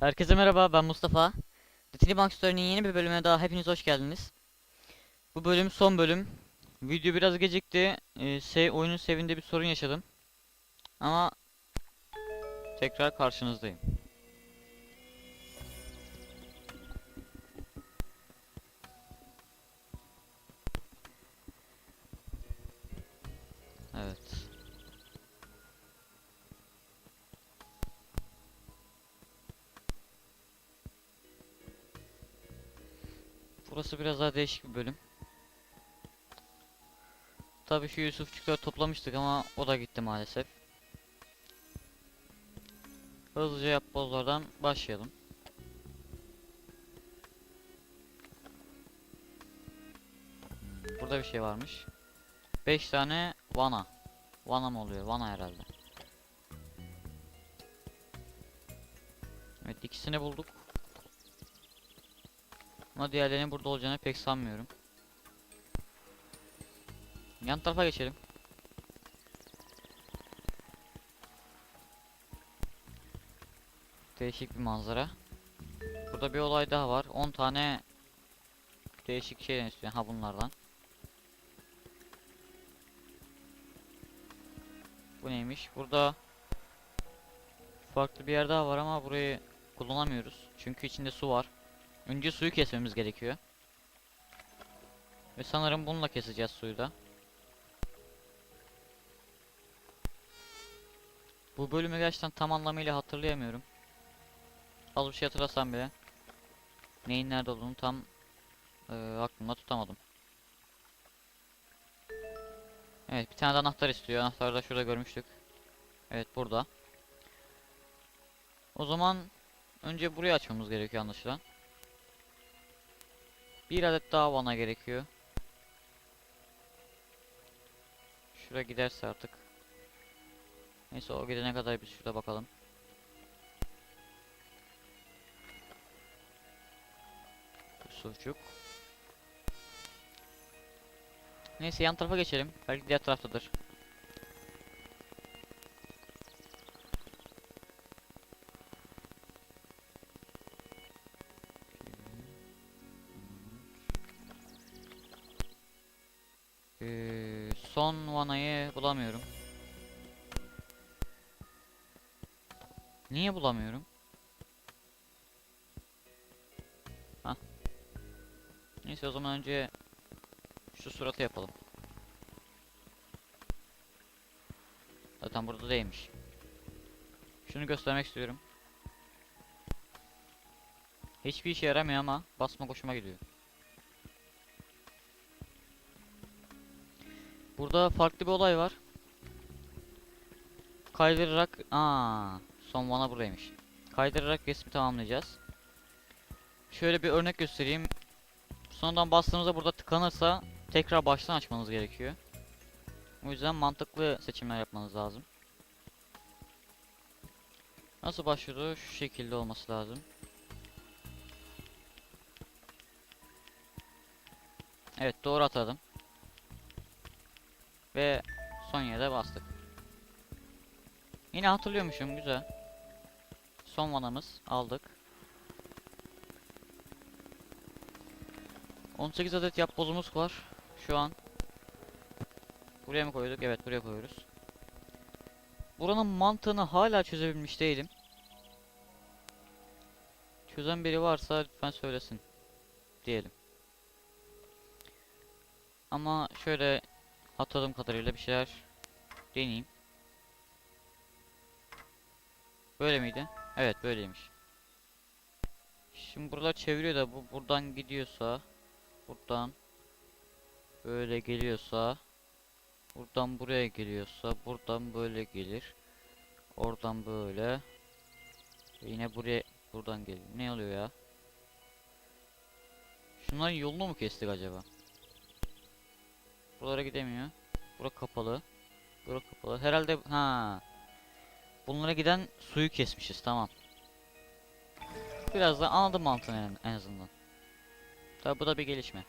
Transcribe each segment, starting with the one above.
Herkese merhaba ben Mustafa. Destiny Bank Story'nin yeni bir bölümüne daha hepiniz hoş geldiniz. Bu bölüm son bölüm. Video biraz gecikti. Ee, se oyunun sevinde bir sorun yaşadım. Ama tekrar karşınızdayım. Burası biraz daha değişik bir bölüm. Tabii şu Yusufçukları toplamıştık ama o da gitti maalesef. Hızlıca yapbozlardan başlayalım. Burada bir şey varmış. 5 tane vana. Vana mı oluyor? Vana herhalde. Evet ikisini bulduk. Ama diğerlerinin burada olacağını pek sanmıyorum. Yan tarafa geçelim. Değişik bir manzara. Burada bir olay daha var. 10 tane değişik şeyden istiyor. Ha bunlardan. Bu neymiş? Burada farklı bir yer daha var ama burayı kullanamıyoruz. Çünkü içinde su var. Önce suyu kesmemiz gerekiyor. Ve sanırım bununla keseceğiz suyu da. Bu bölümü gerçekten tam anlamıyla hatırlayamıyorum. Az bir şey hatırlasam bile. Neyin nerede olduğunu tam e, aklımda tutamadım. Evet bir tane de anahtar istiyor. Anahtarı da şurada görmüştük. Evet burada. O zaman önce burayı açmamız gerekiyor anlaşılan. Bir adet daha vana gerekiyor. Şuraya giderse artık. Neyse o gidene kadar biz şurada bakalım. Yusufçuk. Neyse yan tarafa geçelim. Belki diğer taraftadır. Bulamıyorum? Hah. Neyse o zaman önce şu suratı yapalım. Zaten burada değilmiş. Şunu göstermek istiyorum. Hiçbir işe yaramıyor ama basma hoşuma gidiyor. Burada farklı bir olay var. Kaydırarak aa son vana buradaymış. Kaydırarak resmi tamamlayacağız. Şöyle bir örnek göstereyim. Sonradan bastığımızda burada tıkanırsa tekrar baştan açmanız gerekiyor. O yüzden mantıklı seçimler yapmanız lazım. Nasıl başlıyordu? Şu şekilde olması lazım. Evet doğru atadım. Ve son yere bastık. Yine hatırlıyormuşum güzel. Son vanamız aldık. 18 adet yapbozumuz var şu an. Buraya mı koyduk? Evet buraya koyuyoruz. Buranın mantığını hala çözebilmiş değilim. Çözen biri varsa lütfen söylesin. Diyelim. Ama şöyle hatırladığım kadarıyla bir şeyler deneyeyim. Böyle miydi? Evet böyleymiş. Şimdi buralar çeviriyor da bu buradan gidiyorsa buradan böyle geliyorsa buradan buraya geliyorsa buradan böyle gelir. Oradan böyle yine buraya buradan gelir. Ne oluyor ya? Şunların yolunu mu kestik acaba? Buralara gidemiyor. Bura kapalı. Bura kapalı. Herhalde ha. Bunlara giden suyu kesmişiz tamam. Biraz da anladım mantığını en, en azından. Tabi bu da bir gelişme.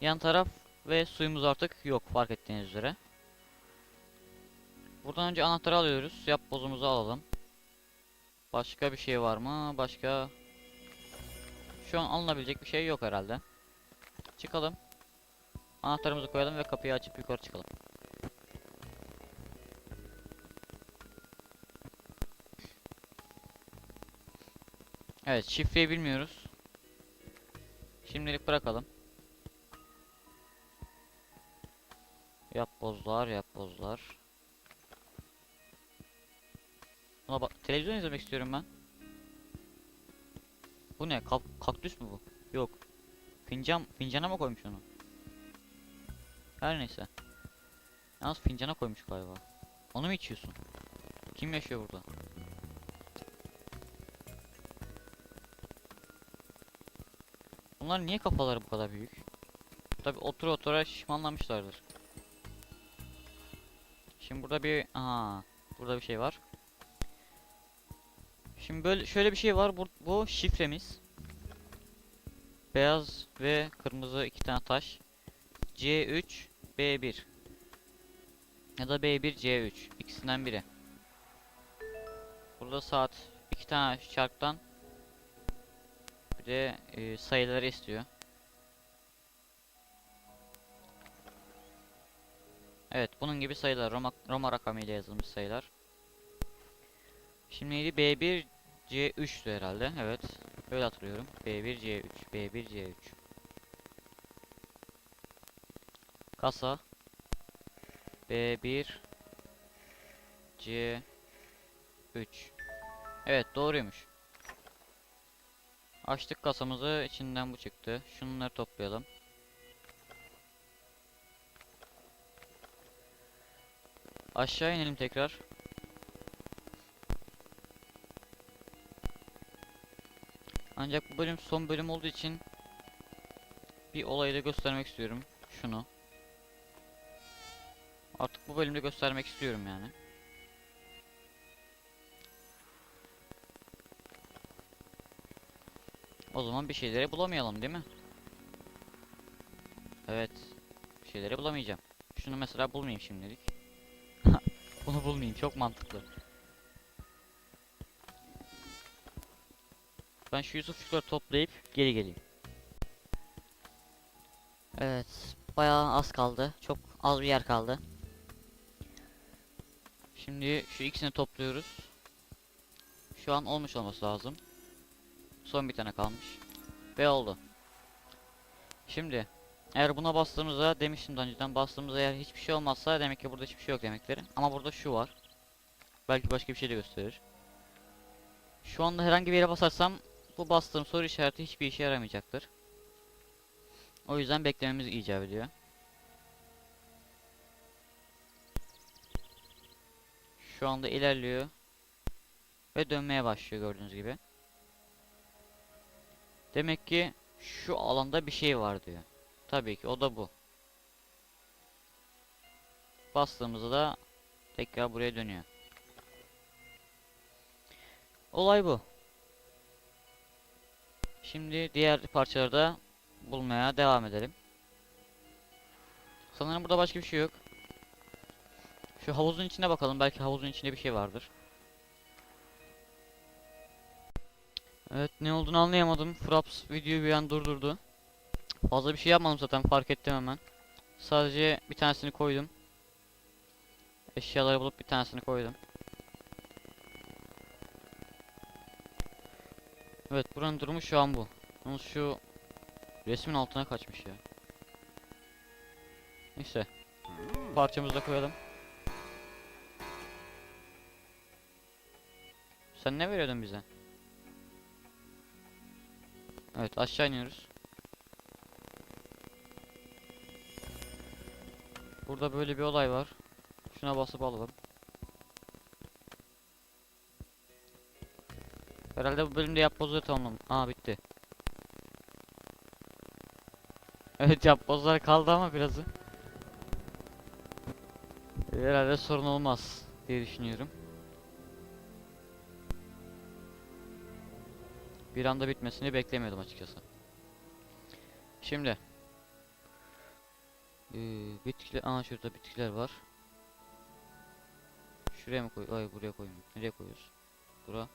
Yan taraf ve suyumuz artık yok fark ettiğiniz üzere. Buradan önce anahtarı alıyoruz. Yap bozumuzu alalım. Başka bir şey var mı? Başka şu an alınabilecek bir şey yok herhalde. Çıkalım. Anahtarımızı koyalım ve kapıyı açıp yukarı çıkalım. Evet, şifreyi bilmiyoruz. Şimdilik bırakalım. Yap bozlar, yap bozlar. Buna bak, televizyon izlemek istiyorum ben. Bu ne? Kak- kaktüs mü bu? Yok. Fincan, fincana mı koymuş onu? Her neyse. Yalnız fincana koymuş galiba. Onu mu içiyorsun? Kim yaşıyor burada? Bunlar niye kafaları bu kadar büyük? Tabi otur otura şişmanlamışlardır. Şimdi burada bir aha burada bir şey var. Şimdi böyle şöyle bir şey var. Bu, bu şifremiz. Beyaz ve kırmızı iki tane taş. C3 B1 ya da B1 C3 ikisinden biri. Burada saat iki tane çarktan bir de e, sayıları istiyor. Evet bunun gibi sayılar Roma, Roma rakamıyla yazılmış sayılar. Şimdi neydi? B1 C3'tü herhalde. Evet. Öyle hatırlıyorum. B1 C3 B1 C3 Kasa B1 C3 Evet doğruymuş. Açtık kasamızı içinden bu çıktı. Şunları toplayalım. Aşağı inelim tekrar. Ancak bu bölüm son bölüm olduğu için bir olayı da göstermek istiyorum. Şunu. Artık bu bölümde göstermek istiyorum yani. O zaman bir şeyleri bulamayalım değil mi? Evet. Bir şeyleri bulamayacağım. Şunu mesela bulmayayım şimdilik. Bunu bulmayayım çok mantıklı. Ben şu Yusufçukları toplayıp geri geleyim. Evet, bayağı az kaldı. Çok az bir yer kaldı. Şimdi şu ikisini topluyoruz. Şu an olmuş olması lazım. Son bir tane kalmış. Ve oldu. Şimdi eğer buna bastığımızda demiştim daha önceden bastığımızda eğer hiçbir şey olmazsa demek ki burada hiçbir şey yok demektir. Ama burada şu var. Belki başka bir şey de gösterir. Şu anda herhangi bir yere basarsam bu bastığım soru işareti hiçbir işe yaramayacaktır. O yüzden beklememiz icap ediyor. Şu anda ilerliyor. Ve dönmeye başlıyor gördüğünüz gibi. Demek ki şu alanda bir şey var diyor. Tabii ki o da bu. Bastığımızda da tekrar buraya dönüyor. Olay bu. Şimdi diğer parçaları da bulmaya devam edelim. Sanırım burada başka bir şey yok. Şu havuzun içine bakalım. Belki havuzun içinde bir şey vardır. Evet ne olduğunu anlayamadım. Fraps videoyu bir an durdurdu. Fazla bir şey yapmadım zaten fark ettim hemen. Sadece bir tanesini koydum. Eşyaları bulup bir tanesini koydum. Evet buranın durumu şu an bu. Yalnız şu resmin altına kaçmış ya. Neyse. Parçamızı da koyalım. Sen ne veriyordun bize? Evet aşağı iniyoruz. Burada böyle bir olay var. Şuna basıp alalım. Herhalde bu bölümde yapbozları tamamladım. Aa bitti. Evet yapbozlar kaldı ama birazı. Herhalde sorun olmaz diye düşünüyorum. Bir anda bitmesini beklemiyordum açıkçası. Şimdi ee, bitkiler, aa şurada bitkiler var. Şuraya mı koy? Ay buraya koyayım. Nereye koyuyoruz? Bura.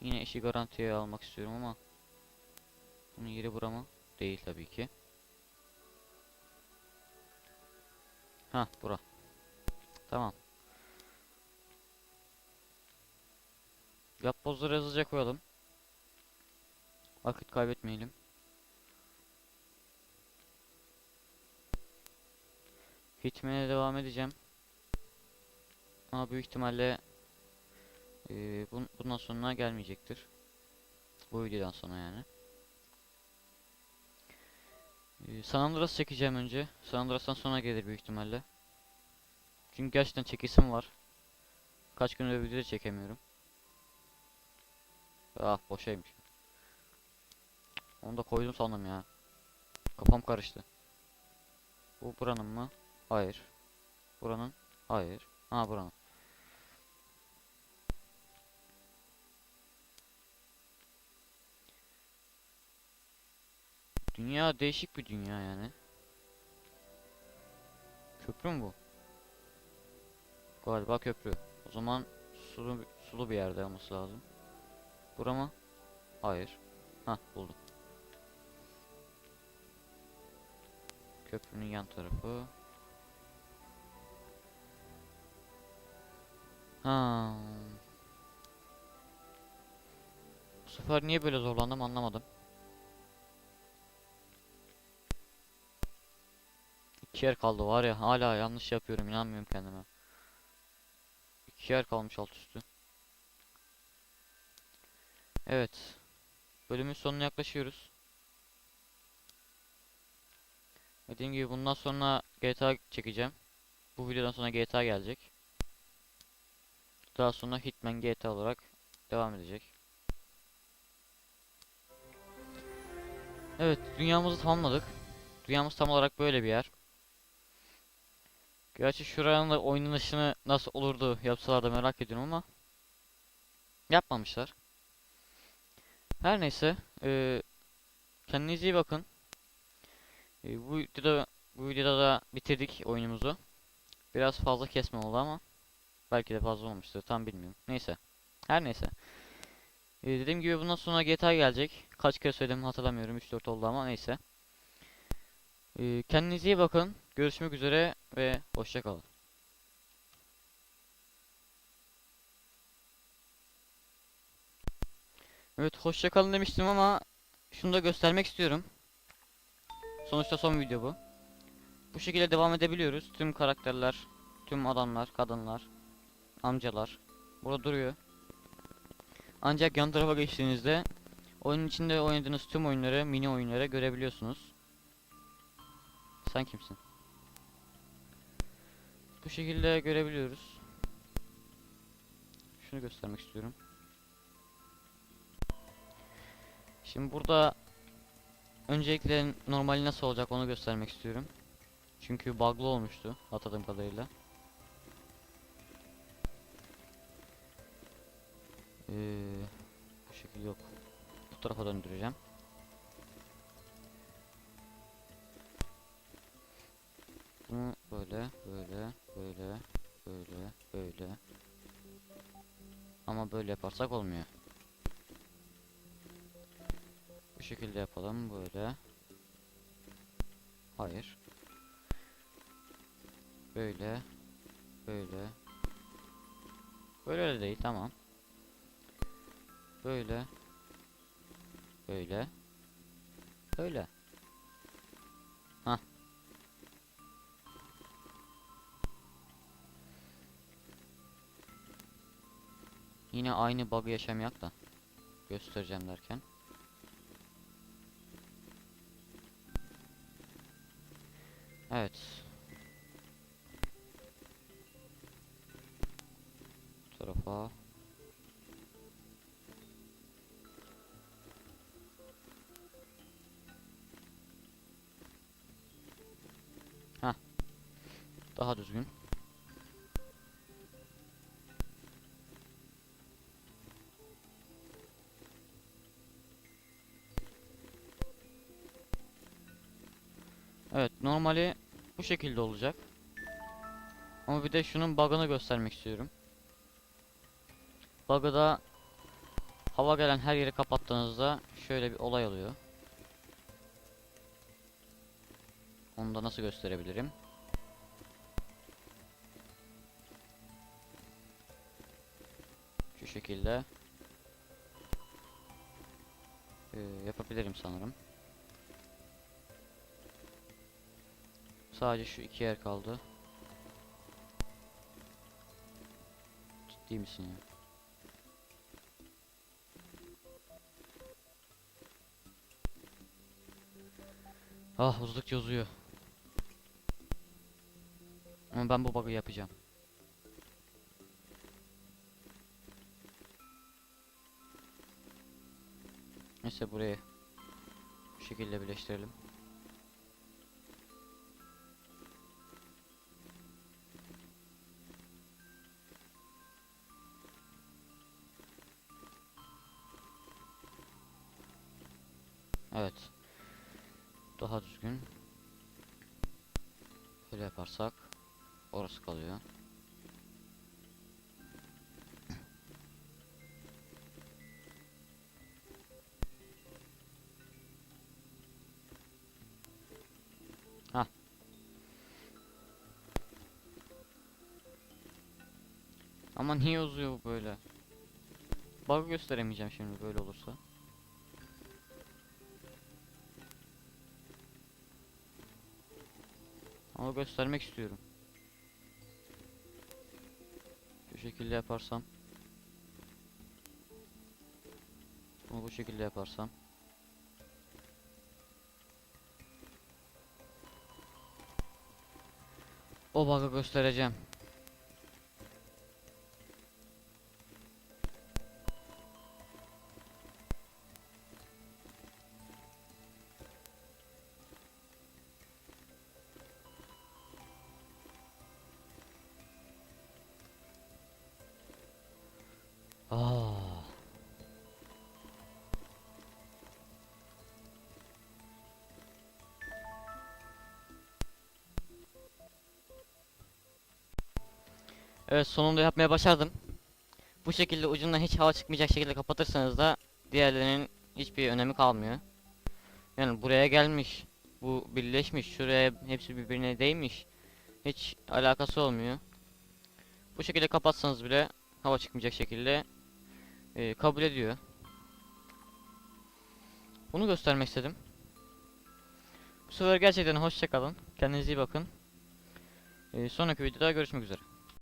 Yine işi garantiye almak istiyorum ama bunun yeri bura mı? Değil tabii ki. Ha bura. Tamam. Yapbozları hızlıca koyalım. Vakit kaybetmeyelim. Hitmeye devam edeceğim. Ama büyük ihtimalle eee, bun- bundan sonra gelmeyecektir. Bu videodan sonra yani. Eee San Andreas çekeceğim önce. San Andreas'tan sonra gelir büyük ihtimalle. Çünkü gerçekten çekisim var. Kaç gündür video çekemiyorum. Ah boşaymış. Onu da koydum sandım ya. Kafam karıştı. Bu buranın mı? Hayır. Buranın? Hayır. Ha buranın. Dünya değişik bir dünya yani. Köprü mü bu? Galiba köprü. O zaman sulu, sulu bir yerde olması lazım. Bura mı? Hayır. Ha buldum. Köprünün yan tarafı. Ha. Bu sefer niye böyle zorlandım anlamadım. İki yer kaldı var ya hala yanlış yapıyorum inanmıyorum kendime. İki yer kalmış alt üstü. Evet. Bölümün sonuna yaklaşıyoruz. Dediğim gibi bundan sonra GTA çekeceğim. Bu videodan sonra GTA gelecek. Daha sonra Hitman GTA olarak devam edecek. Evet, dünyamızı tamamladık. Dünyamız tam olarak böyle bir yer. Gerçi şuranın da oynanışını nasıl olurdu yapsalar da merak ediyorum ama yapmamışlar. Her neyse, eee kendinize iyi bakın. Eee, bu videoda bu videoda da bitirdik oyunumuzu. Biraz fazla kesme oldu ama belki de fazla olmuştur. Tam bilmiyorum. Neyse. Her neyse. Eee, dediğim gibi bundan sonra GTA gelecek. Kaç kere söyledim hatırlamıyorum. 3-4 oldu ama neyse. Eee, kendinize iyi bakın. Görüşmek üzere ve hoşça Evet hoşça kalın demiştim ama şunu da göstermek istiyorum. Sonuçta son video bu. Bu şekilde devam edebiliyoruz. Tüm karakterler, tüm adamlar, kadınlar, amcalar burada duruyor. Ancak yan tarafa geçtiğinizde oyunun içinde oynadığınız tüm oyunları, mini oyunları görebiliyorsunuz. Sen kimsin? Bu şekilde görebiliyoruz. Şunu göstermek istiyorum. Şimdi burada öncelikle normali nasıl olacak onu göstermek istiyorum. Çünkü bug'lı olmuştu hatırladığım kadarıyla. Ee, bu şekilde yok. Bu tarafa döndüreceğim. Bunu böyle, böyle, böyle, böyle, böyle. Ama böyle yaparsak olmuyor. Şekilde yapalım böyle. Hayır. Böyle. Böyle. Böyle de değil tamam. Böyle. Böyle. Böyle. Hah. Yine aynı bug'ı yaşamayak da göstereceğim derken. Evet. Bu tarafa. Hah. Daha düzgün. Evet, normali bu şekilde olacak. Ama bir de şunun bug'ını göstermek istiyorum. Bug'ı da hava gelen her yeri kapattığınızda şöyle bir olay oluyor. Onu da nasıl gösterebilirim? Şu şekilde Ee, yapabilirim sanırım. Sadece şu iki yer kaldı. Ciddi misin ya? Ah uzadıkça uzuyor. Ama ben bu bug'ı yapacağım. Neyse buraya bu şekilde birleştirelim. Ama niye uzuyor bu böyle? Bug gösteremeyeceğim şimdi böyle olursa. Ama göstermek istiyorum. Şu şekilde yaparsam. Bunu bu şekilde yaparsam. O bug'ı göstereceğim. Evet sonunda yapmaya başardım. Bu şekilde ucundan hiç hava çıkmayacak şekilde kapatırsanız da diğerlerinin hiçbir önemi kalmıyor. Yani buraya gelmiş, bu birleşmiş, şuraya hepsi birbirine değmiş. Hiç alakası olmuyor. Bu şekilde kapatsanız bile hava çıkmayacak şekilde e, kabul ediyor. Bunu göstermek istedim. Bu sefer gerçekten hoşça kalın. Kendinize iyi bakın. E, sonraki videoda görüşmek üzere.